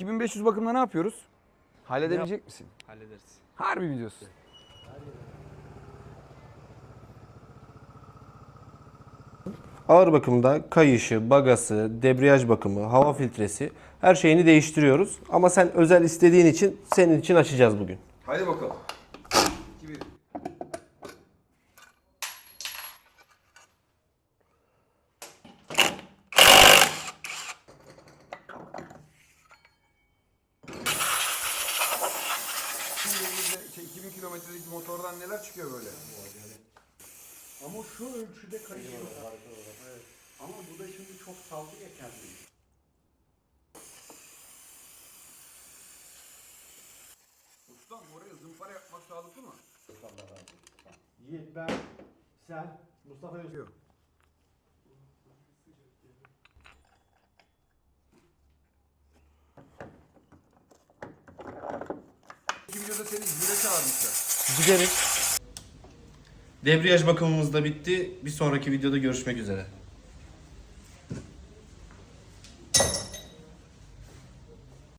2500 bakımda ne yapıyoruz? Halledebilecek yap- misin? Hallederiz. Harbi mi diyorsun? Ağır bakımda kayışı, bagası, debriyaj bakımı, hava filtresi her şeyini değiştiriyoruz. Ama sen özel istediğin için senin için açacağız bugün. Hadi bakalım. 2 şey, 2000 kilometrelik motordan neler çıkıyor böyle? Ama şu ölçüde kayıyor. Evet. Ama bu da şimdi çok saldı ya kendini. Ustam oraya zımpara yapmak sağlıklı mı? Yiğit ben, sen, Mustafa Özgür. Videoda seni güre çağırmışlar. Gideriz. Debriyaj bakımımız da bitti. Bir sonraki videoda görüşmek üzere.